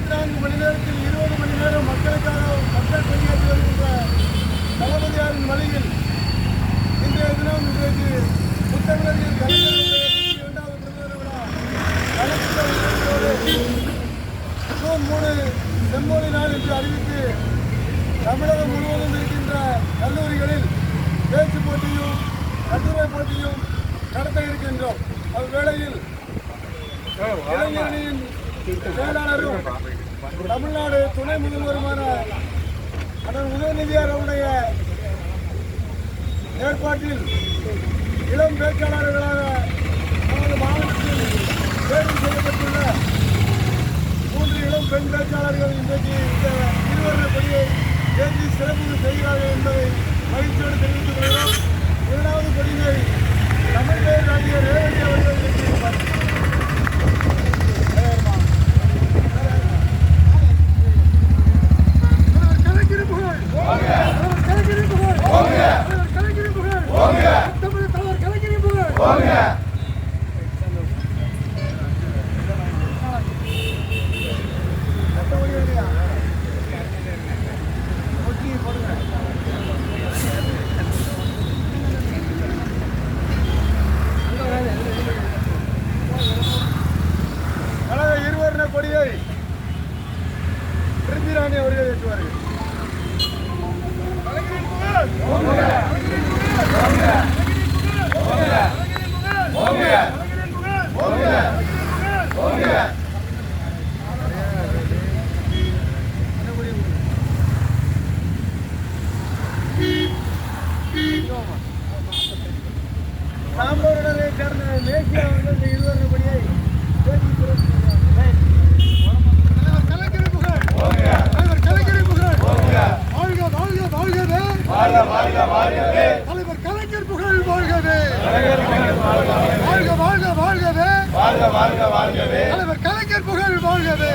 இருபத்தி நான்கு மணி நேரத்தில் இருபது மணி நேரம் மக்களுக்காக மக்கள் பணியாற்றி வருகின்ற தளபதியாரின் வழியில் இன்றைய தினம் இன்றைக்கு புத்தகங்களில் இரண்டாவது பிறந்த விழா ஜூன் மூணு செம்மொழி நாள் என்று அறிவித்து தமிழகம் முழுவதும் இருக்கின்ற கல்லூரிகளில் பேச்சு போட்டியும் கட்டுரை போட்டியும் நடத்த இருக்கின்றோம். அவ்வேளையில் இளைஞரணியின் செயலாளரும் தமிழ்நாடு துணை முதல்வருமான அண்ணன் உதயநிதியார் அவருடைய ஏற்பாட்டில் இளம் பேச்சாளர்களாக நமது மாவட்டத்தில் தேர்வு செய்யப்பட்டுள்ள மூன்று இளம் பெண் பேச்சாளர்கள் இன்றைக்கு இந்த இருவருட கொடியை ஏற்றி சிறப்பு செய்கிறார்கள் என்பதை மகிழ்ச்சியோடு தெரிவித்துக் கொள்கிறோம் இரண்டாவது கொடியை தமிழ்நாடு ஆகிய ரேவதி அவர்கள் இன்றைக்கு கலைஞர் புகழ் தலைவர் கலைஞர் புகழ் தலைவர் கலைஞர் புகழ் தமிழ் தலைவர் கலைஞர் புகழ் கழக இருவர்ண கொடியை பிருத்திராணி அவர்கள் ஏற்றுவார்கள் கலைஞரின் புகழ்! கலைஞரின் புகழ்! கலைஞரின் புகழ்! கலைஞரின் புகழ்! கலைஞரின் புகழ்! சாம்பவருடனை சேர்ந்த மேசியா அவர்கள் இந்த இருவருடைய கொடியை ஏற்றி சிறப்பு செய்கிறார். தலைவர் கலைஞரின் புகழ்! தலைவர் கலைஞரின் புகழ்! வாழ்க வாழ்க வாழ்கவே தலைவர் கலைஞர் புகழ் வாழ்கவே. வாழ்க வாழ்க வாழ்கவே. தலைவர் கலைஞர் புகழ் வாழ்கவே.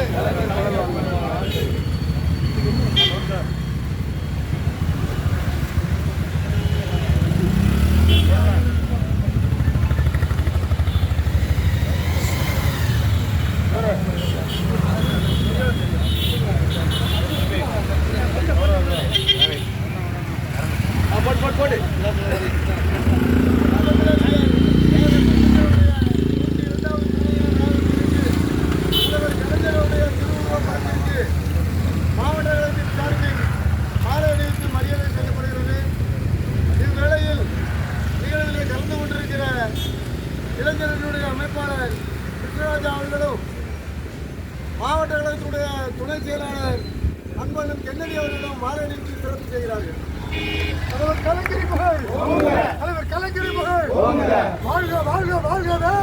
கிருஷ்ணராஜா அவர்களும் மாவட்ட கழகத்துடைய துணை செயலாளர் அன்பனும் கென்னடி அவர்களும் மாலை அணிவித்து சிறப்பு செய்கிறார்கள். தலைவர் கலைஞரி புகழ். தலைவர் கலைஞரி புகழ். வாழ்க வாழ்க வாழ்கவே.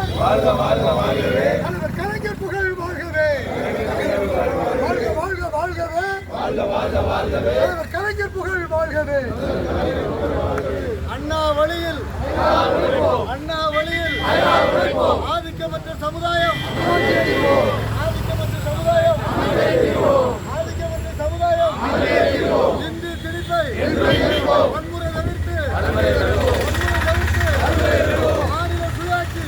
தலைவர் கலைஞர் புகழ் வாழ்கவே. வாழ்க வாழ்க வாழ்கவே. தலைவர் கலைஞர் புகழ் வாழ்கவே. வன்முறை தவிர்த்து வன்முறை தவிர்த்து மாநில சுயாட்சி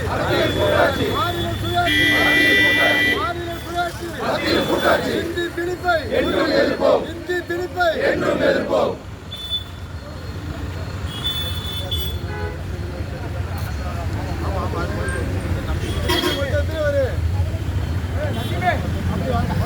மாநில சுயாட்சி மாநில சுயாட்சி இந்தி திணிப்பை இந்தி திணிப்பை எத்தனை ஒரு படத்திற்கு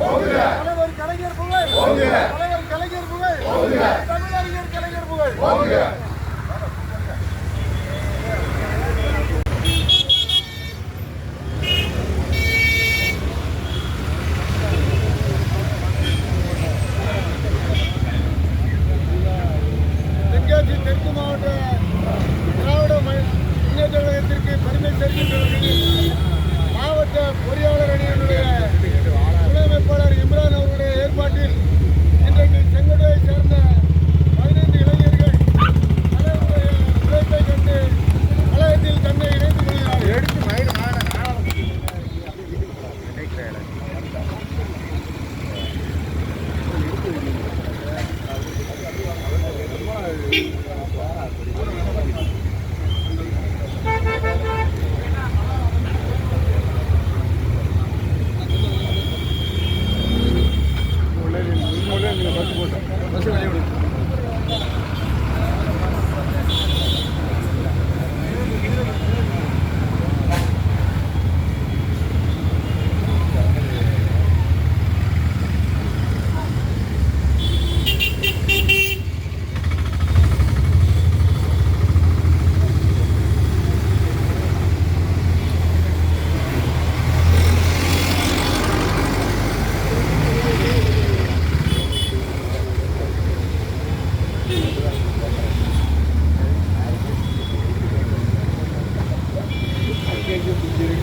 தலைவர் கலைஞர் புகழ். தலைவர் கலைஞர் புகழ். தமிழறிஞர் கலைஞர் புகழ். மாவட்ட திராவிட முன்னேற்ற கழகத்திற்கு பெருமை சேர்க்கின்ற மாவட்ட பொறியாளர் அணியினுடைய துணை இம்ரான் அவருடைய ஏற்பாட்டில் இன்றைக்கு செங்கோட்டையை சேர்ந்த பதினைந்து இளைஞர்கள் தலைவருடைய உழைப்பை கண்டு கழகத்தில் தன்னை இணைத்துக் கொள்கிறார்கள் எடுத்து மயிறு மாலை Thank you. बस बोला बस एवढं ಕೆ ಜಿ